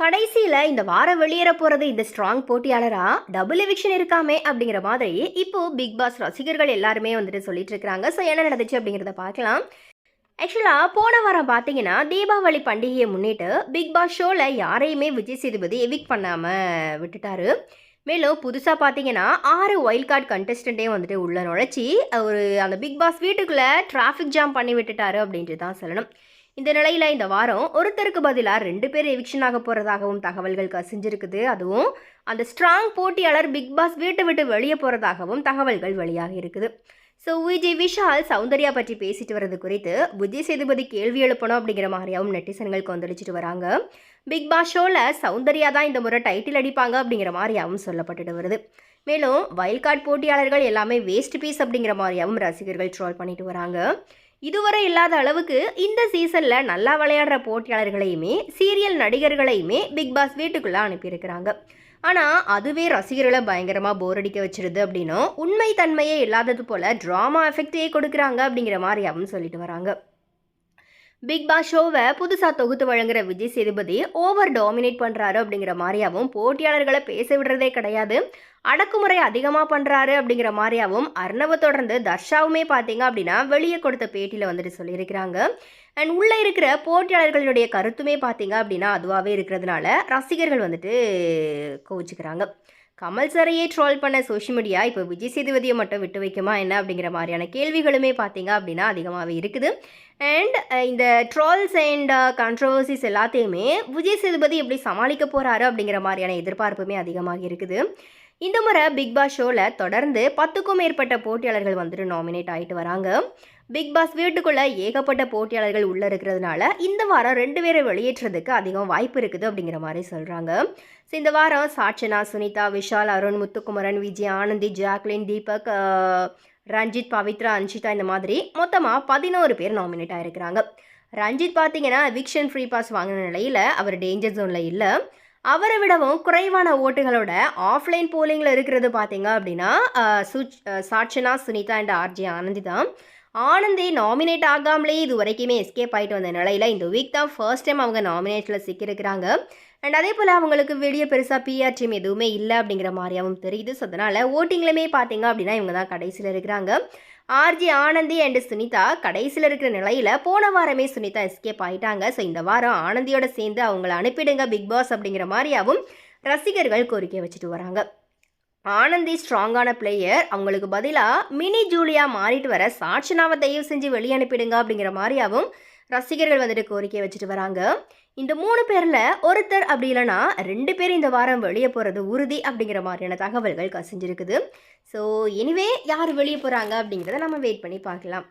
கடைசியில் இந்த வாரம் வெளியேற போகிறது இந்த ஸ்ட்ராங் போட்டியாளராக டபுள் எவிக்ஷன் இருக்காமே அப்படிங்கிற மாதிரி இப்போது பிக் பாஸ் ரசிகர்கள் எல்லாருமே வந்துட்டு சொல்லிட்டு இருக்கிறாங்க ஸோ என்ன நடந்துச்சு அப்படிங்கிறத பார்க்கலாம். ஆக்சுவலாக போன வாரம் பார்த்தீங்கன்னா தீபாவளி பண்டிகையை முன்னிட்டு பிக் பாஸ் ஷோவில் யாரையுமே விஜய் சேதுபதி எவிக் பண்ணாமல் விட்டுட்டாரு. மேலும் புதுசாக பார்த்தீங்கன்னா ஆறு ஒயில்ட் கார்டு கண்டஸ்டண்ட்டே வந்துட்டு உள்ளே நுழைச்சி ஒரு அந்த பிக் பாஸ் வீட்டுக்குள்ளே டிராஃபிக் ஜாம் பண்ணி விட்டுட்டாரு அப்படின்ட்டு தான் சொல்லணும். இந்த நிலையில் இந்த வாரம் ஒருத்தருக்கு பதிலாக ரெண்டு பேர் எவிக்ஷன் ஆக போகிறதாகவும் தகவல்கள் கசிஞ்சிருக்குது. அதுவும் அந்த ஸ்ட்ராங் போட்டியாளர் பிக் பாஸ் வீட்டை விட்டு வெளியே போகிறதாகவும் தகவல்கள் வெளியாக இருக்குது. ஸோ விஜய் விஷால் சௌந்தர்யா பற்றி பேசிட்டு வர்றது குறித்து விஜய் சேதுபதி கேள்வி எழுப்பணும் அப்படிங்கிற மாதிரியாகவும் நெட்டிசன்கள் கொந்தளிச்சிட்டு வராங்க. பிக் பாஸ் ஷோவில் சௌந்தர்யா தான் இந்த முறை டைட்டில் அடிப்பாங்க அப்படிங்கிற மாதிரியாகவும் சொல்லப்பட்டுட்டு வருது. மேலும் வயல் போட்டியாளர்கள் எல்லாமே வேஸ்ட் பீஸ் அப்படிங்கிற மாதிரியாகவும் ரசிகர்கள் ட்ரோல் பண்ணிட்டு வராங்க. இதுவரை இல்லாத அளவுக்கு இந்த சீசனில் நல்லா விளையாடுற போட்டியாளர்களையுமே சீரியல் நடிகர்களையுமே பிக் பாஸ் வீட்டுக்குள்ளே அனுப்பியிருக்கிறாங்க. ஆனால் அதுவே ரசிகர்களை பயங்கரமாக போர் அடிக்க வச்சிருது அப்படின்னும் உண்மை தன்மையே இல்லாதது போல் ட்ராமா எஃபெக்டே கொடுக்குறாங்க அப்படிங்கிற மாதிரியாகவும் சொல்லிட்டு வராங்க. பிக் பாஸ் ஷோவை புதுசாக தொகுத்து வழங்குற விஜய் சேதுபதி ஓவர் டாமினேட் பண்ணுறாரு அப்படிங்கிற மாதிரியாகவும் போட்டியாளர்களை பேச விடுறதே கிடையாது. அடக்குமுறை அதிகமாக பண்ணுறாரு அப்படிங்கிற மாதிரியாகவும் அர்ணவை தொடர்ந்து தர்ஷாவுமே பார்த்தீங்க அப்படின்னா வெளியே கொடுத்த பேட்டியில் வந்துட்டு சொல்லியிருக்கிறாங்க. அண்ட் உள்ளே இருக்கிற போட்டியாளர்களுடைய கருத்துமே பார்த்தீங்க அப்படின்னா அதுவாகவே இருக்கிறதுனால ரசிகர்கள் வந்துட்டு கோவிச்சுக்கிறாங்க. கமல் சரையே ட்ரோல் பண்ண சோஷியல் மீடியா இப்போ விஜய் சேதுபதியை மட்டும் விட்டு வைக்குமா? என்ன அப்படிங்கிற மாதிரியான கேள்விகளுமே பார்த்தீங்க அப்படின்னா அதிகமாகவே இருக்குது. அண்ட் இந்த ட்ரால்ஸ் அண்ட் கான்ட்ரவர்சிஸ் எல்லாத்தையுமே விஜய் சேதுபதி எப்படி சமாளிக்க போகிறாரு அப்படிங்கிற மாதிரியான எதிர்பார்ப்புமே அதிகமாக இருக்குது. இந்த முறை பிக் பாஸ் ஷோவில் தொடர்ந்து பத்துக்கும் மேற்பட்ட போட்டியாளர்கள் வந்துட்டு நாமினேட் ஆகிட்டு வராங்க. பிக் பாஸ் வீட்டுக்குள்ளே ஏகப்பட்ட போட்டியாளர்கள் உள்ளே இருக்கிறதுனால இந்த வாரம் ரெண்டு பேரை வெளியேற்றுறதுக்கு அதிகம் வாய்ப்பு இருக்குது அப்படிங்கிற மாதிரி சொல்கிறாங்க ஸோ இந்த வாரம் சாட்சனா சுனிதா விஷால் அருண் முத்துக்குமரன் விஜய் ஆனந்தி ஜாக்லின் தீபக் ரஞ்சித் பவித்ரா அன்ஷிதா இந்த மாதிரி மொத்தமாக பதினோரு பேர் நாமினேட் ஆகிருக்கிறாங்க ரஞ்சித் பார்த்தீங்கன்னா விக்ஷன் ஃப்ரீ பாஸ் வாங்கின நிலையில் அவர் டேஞ்சர் ஜோனில் இல்லை. அவரை விடவும் குறைவான ஓட்டுகளோட ஆஃப்லைன் போலிங்கில் இருக்கிறது பார்த்தீங்க அப்படின்னா such Sachana Sunitha and RJ Anandhi தான். ஆனந்தி நாமினேட் ஆகாமலே இது வரைக்குமே எஸ்கேப் ஆகிட்டு வந்த நிலையில் இந்த வீக் தான் ஃபர்ஸ்ட் டைம் அவங்க நாமினேட்டில் சிக்கியிருக்கிறாங்க. அண்ட் அதே போல் அவங்களுக்கு வெளியே பெருசாக பிஆர் டீம் எதுவுமே இல்லை அப்படிங்கிற மாதிரியாகவும் தெரியுது. ஸோ அதனால் ஓட்டிங்லையுமே பார்த்தீங்க அப்படின்னா இவங்க தான் கடைசியில் இருக்கிறாங்க. ஆர்ஜி ஆனந்தி அண்ட் சுனிதா கடைசியில் இருக்கிற நிலையில் போன வாரமே சுனிதா எஸ்கேப் ஆகிட்டாங்க ஸோ இந்த வாரம் ஆனந்தியோட சேர்ந்து அவங்கள அனுப்பிடுங்க பிக் பாஸ் அப்படிங்கிற மாதிரியாகவும் ரசிகர்கள் கோரிக்கை வச்சுட்டு வராங்க. ஆனந்தி ஸ்ட்ராங்கான பிளேயர் அவங்களுக்கு பதிலாக மினி ஜூலியா மாறிட்டு வர சாட்சனாவை தயவு செஞ்சு வெளியே அனுப்பிடுங்க அப்படிங்கிற மாதிரியாகவும் ரசிகர்கள் வந்துட்டு கோரிக்கை வச்சுட்டு வராங்க. இந்த மூணு பேரில் ஒருத்தர் அப்படி இல்லைன்னா ரெண்டு பேர் இந்த வாரம் வெளியே போகிறது உறுதி அப்படிங்கிற மாதிரியான தகவல்கள் கசிஞ்சிருக்குது. ஸோ எனிவே யார் வெளியே போகிறாங்க அப்படிங்கிறத நம்ம வெயிட் பண்ணி பார்க்கலாம்.